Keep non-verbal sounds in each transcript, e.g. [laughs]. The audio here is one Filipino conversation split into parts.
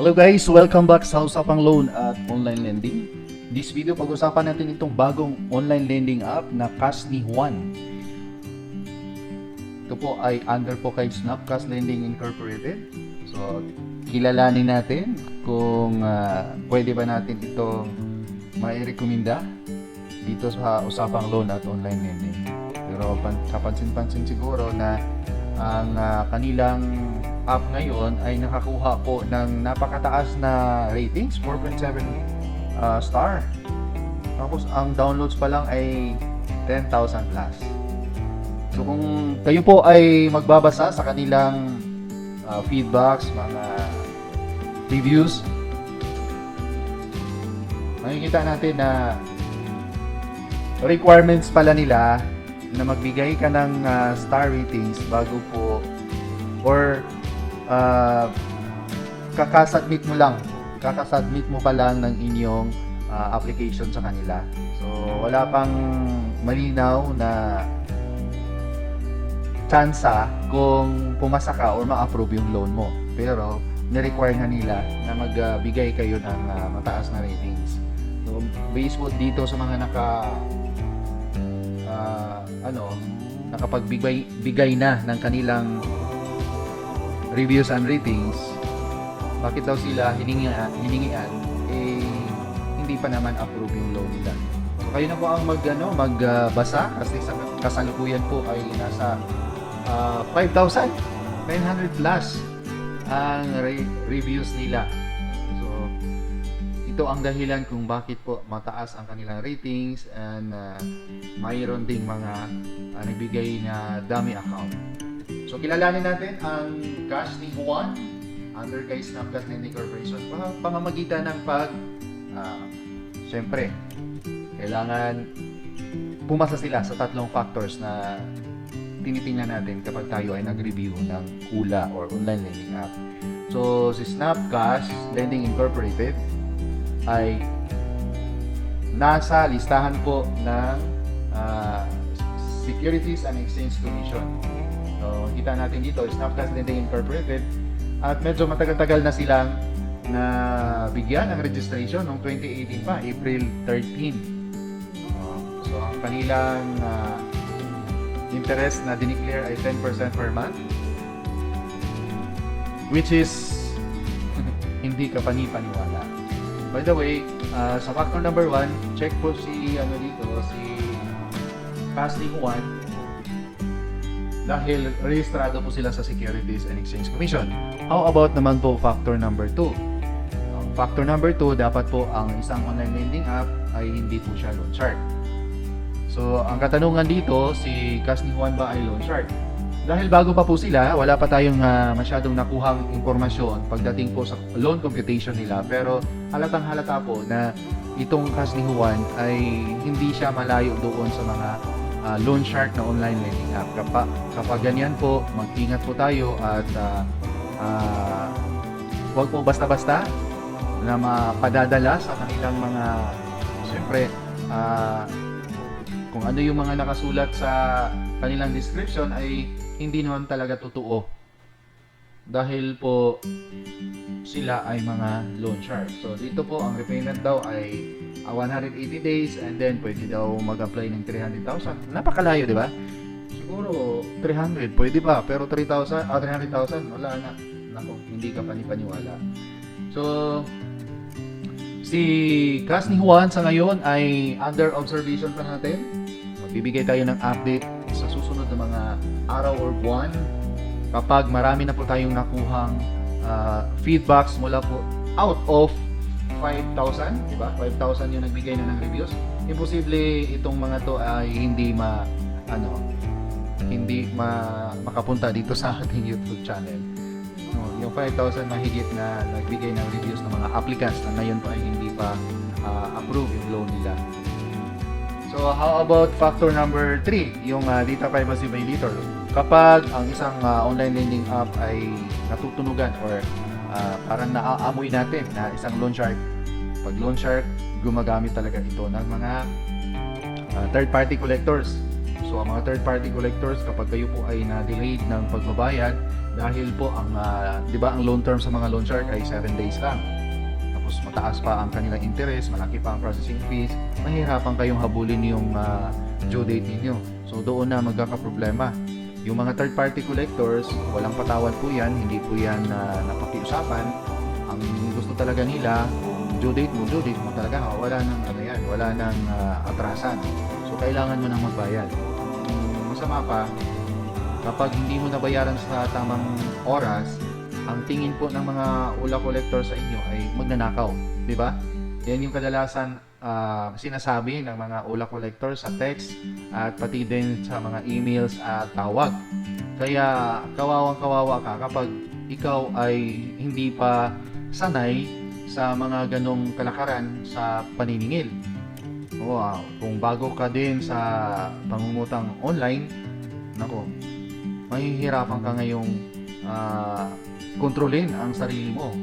Hello guys, welcome back sa Usapang Loan at Online Lending. This video, pag-usapan natin itong bagong online lending app na Cash ni Juan. Ito po ay under po kay Snapcash Lending Incorporated. So, kilalanin natin kung ah, pwede ba natin ito mairekomenda dito sa Usapang Loan at Online Lending. Pero pan- kapansin-pansin siguro na ang ah, kanilang app ngayon ay nakakuha po ng napakataas na ratings, 4.7 uh, star. Tapos ang downloads pa lang ay 10,000 plus. So kung kayo po ay magbabasa sa kanilang uh, feedbacks, mga reviews, makikita natin na requirements pala nila na magbigay ka ng uh, star ratings bago po or uh, kakasubmit mo lang. Kakasubmit mo pa lang ng inyong uh, application sa kanila. So wala pang malinaw na tsansa kung pumasa ka or ma-approve yung loan mo. Pero ni-require na nila na magbigay kayo ng uh, mataas na ratings. So based po dito sa mga naka ah, ano nakapagbigay bigay na ng kanilang reviews and ratings, bakit daw sila hiningian, hiningian eh hindi pa naman approve yung loan nila. So kayo na po ang mag ano, magbasa kasi sa kasalukuyan po ay nasa ah, 5,900 plus ang re- reviews nila. So ito ang dahilan kung bakit po mataas ang kanilang ratings and ah, mayroon ding mga ah, nagbigay na dummy account. So kilalanin natin ang cash ni Juan under kay Snapchat Lending Corporation pa pamamagitan ng pag ah, syempre kailangan pumasa sila sa tatlong factors na tinitingnan natin kapag tayo ay nag-review ng KULA or online lending app. So si Snapcash Lending Incorporated ay nasa listahan po ng ah, Securities and Exchange Commission. So, kita natin dito, Snapcast Lending Incorporated at medyo matagal-tagal na silang na bigyan ng registration noong 2018 pa, April 13. Uh, so, ang kanilang ah, interest na dineclare ay 10% per month which is [laughs] hindi ka panipaniwala. By the way, ah, sa factor number 1, check po si ano dito, si Casting 1 dahil rehistrado po sila sa Securities and Exchange Commission. How about naman po factor number 2? Um, factor number 2, dapat po ang isang online lending app ay hindi po siya loan shark. So, ang katanungan dito, si Casting 1 ba ay loan shark? Dahil bago pa po sila, wala pa tayong ah, masyadong nakuhang impormasyon pagdating po sa loan computation nila. Pero halatang halata po na itong Casting 1 ay hindi siya malayo doon sa mga ah, loan shark na online lending app. Kapag, kapag ganyan po, mag-ingat po tayo at ah, ah, huwag po basta-basta na mapadadala sa kanilang mga siyempre ah, kung ano yung mga nakasulat sa kanilang description ay hindi naman talaga totoo dahil po sila ay mga loan shark. So dito po ang repayment daw ay ah, 180 days and then pwede daw mag-apply ng 300,000. Napakalayo, di ba? Siguro 300 pwede pa pero 3,000 ah 300,000 wala na. Nako, hindi ka panipaniwala. So si Cas ni Juan sa ngayon ay under observation pa natin. Magbibigay tayo ng update sa susunod na mga araw or buwan kapag marami na po tayong nakuhang ah, feedbacks mula po out of 5,000, di ba? 5,000 yung nagbigay na ng reviews. Imposible itong mga to ay hindi ma ano hindi ma makapunta dito sa ating YouTube channel. No, yung 5,000 mahigit na nagbigay ng reviews ng mga applicants na ngayon pa ay hindi pa ah, approve yung loan nila. So how about factor number 3, yung ah, data privacy violator. Kapag ang isang ah, online lending app ay natutunugan or ah, parang naaamoy natin na isang loan shark, pag loan shark, gumagamit talaga ito ng mga ah, third party collectors. So ang mga third party collectors kapag kayo po ay na-delayed ng pagbabayad, Dahil po ang ah, 'di ba ang loan term sa mga loan shark ay 7 days lang. Tapos mataas pa ang kanilang interest, malaki pa ang processing fees, mahihirapan kayong habulin yung ah, due date ninyo. So doon na magkakaproblema. Yung mga third party collectors, walang patawad po 'yan, hindi po 'yan na napakiusapan. Ang gusto talaga nila, due date mo, due date mo talaga, wala nang ano yan, wala nang ah, atrasan. So kailangan mo nang magbayad. Ang masama pa, kapag hindi mo nabayaran sa tamang oras, ang tingin po ng mga ula collector sa inyo ay magnanakaw, di ba? Yan yung kadalasan ah, sinasabi ng mga ula collector sa text at pati din sa mga emails at tawag. Kaya kawawang kawawa ka kapag ikaw ay hindi pa sanay sa mga ganong kalakaran sa paniningil. Wow, kung bago ka din sa pangungutang online, nako, mahihirapan ka ngayong ah, kontrolin ang sarili mo.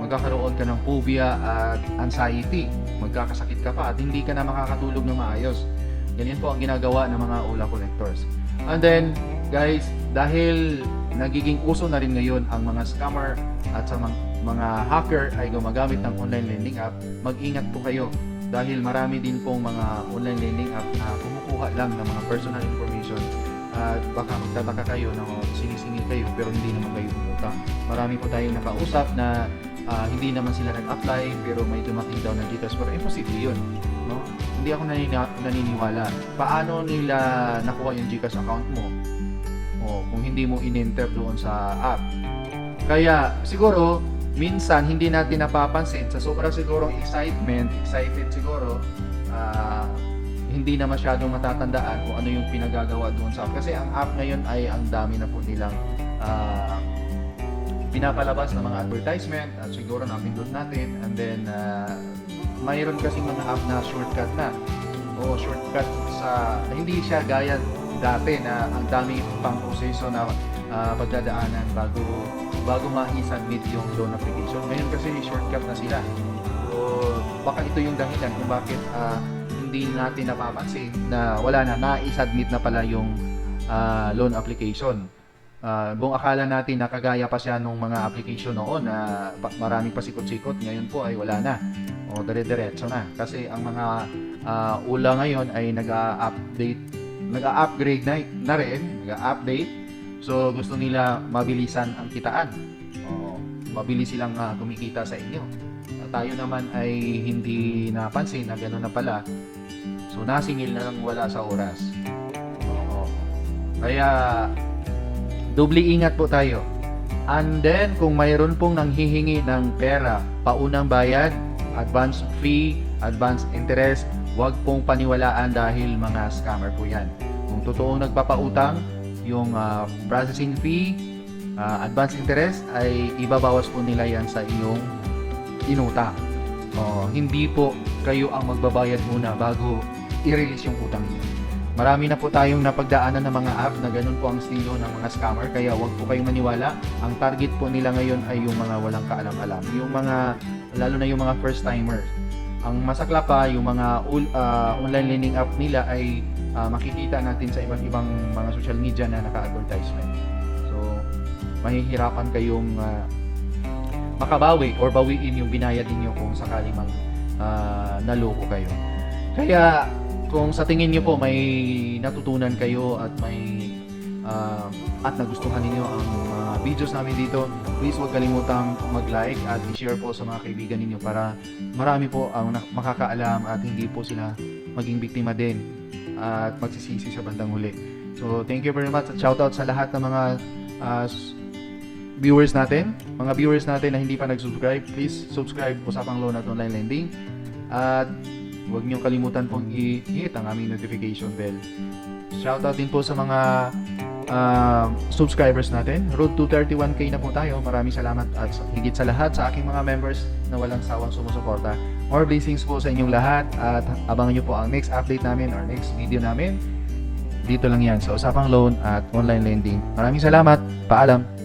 Magkakaroon ka ng phobia at anxiety. Magkakasakit ka pa at hindi ka na makakatulog ng maayos. Ganyan po ang ginagawa ng mga ula collectors. And then, guys, dahil nagiging uso na rin ngayon ang mga scammer at sa mga, mga hacker ay gumagamit ng online lending app, mag-ingat po kayo dahil marami din pong mga online lending app na kumukuha lang ng mga personal information at baka magtataka kayo na oh, sinisingil kayo pero hindi naman kayo umutang. Marami po tayong nakausap na ah, hindi naman sila nag-apply pero may dumating daw na Gcash pero imposible yun. No? Hindi ako nanini- naniniwala. Paano nila nakuha yung Gcash account mo? O kung hindi mo in-enter doon sa app. Kaya siguro minsan hindi natin napapansin sa sobrang sigurong excitement, excited siguro, ah, hindi na masyadong matatandaan kung ano yung pinagagawa doon sa app. Kasi ang app ngayon ay ang dami na po nilang ah, pinapalabas ng mga advertisement at siguro napindot natin and then ah, mayroon kasi mga app na shortcut na o shortcut sa hindi siya gaya dati na ang dami pang proseso na ah, pagdadaanan bago bago ma-submit yung loan application. Ngayon kasi shortcut na sila. So, baka ito yung dahilan kung bakit ah, hindi natin napapansin na wala na, na-submit na pala yung ah, loan application. Ah, buong akala natin na kagaya pa siya nung mga application noon na pa- maraming pasikot-sikot, ngayon po ay wala na. O dire-diretso na. Kasi ang mga ah, ula ngayon ay nag-update, nag-upgrade na, na rin, nag-update. So gusto nila mabilisan ang kitaan. O, mabilis silang ah, kumikita sa inyo. At tayo naman ay hindi napansin na gano'n na pala. So nasingil na lang wala sa oras. Oo. Kaya doble ingat po tayo. And then kung mayroon pong nanghihingi ng pera, paunang bayad, advance fee, advance interest, wag pong paniwalaan dahil mga scammer po yan. Kung totoong nagpapautang, yung ah, processing fee, ah, advance interest ay ibabawas po nila yan sa iyong inutang. Oh, hindi po kayo ang magbabayad muna bago i-release yung utang niyo. Marami na po tayong napagdaanan ng mga app na ganun po ang estilo ng mga scammer kaya wag po kayong maniwala. Ang target po nila ngayon ay yung mga walang kaalam-alam. Yung mga, lalo na yung mga first timers. Ang masakla pa, yung mga ah, online lending app nila ay ah, makikita natin sa iba't ibang mga social media na naka-advertisement. So, mahihirapan kayong ah, makabawi or bawiin yung binayad ninyo kung sakali mang ah, naloko kayo. Kaya kung sa tingin niyo po may natutunan kayo at may ah, at nagustuhan ninyo ang mga videos namin dito, please huwag kalimutang mag-like at i-share po sa mga kaibigan ninyo para marami po ang makakaalam at hindi po sila maging biktima din at magsisisi sa bandang huli. So, thank you very much at shoutout sa lahat ng mga s- viewers natin, mga viewers natin na hindi pa nag-subscribe, please subscribe Usapang Loan at Online Lending. At huwag niyong kalimutan pong i-hit ang aming notification bell. Shoutout din po sa mga ah, subscribers natin. Road to 31k na po tayo. Maraming salamat at higit sa lahat sa aking mga members na walang sawang sumusuporta. More blessings po sa inyong lahat at abangan niyo po ang next update namin or next video namin. Dito lang yan sa Usapang Loan at Online Lending. Maraming salamat. Paalam.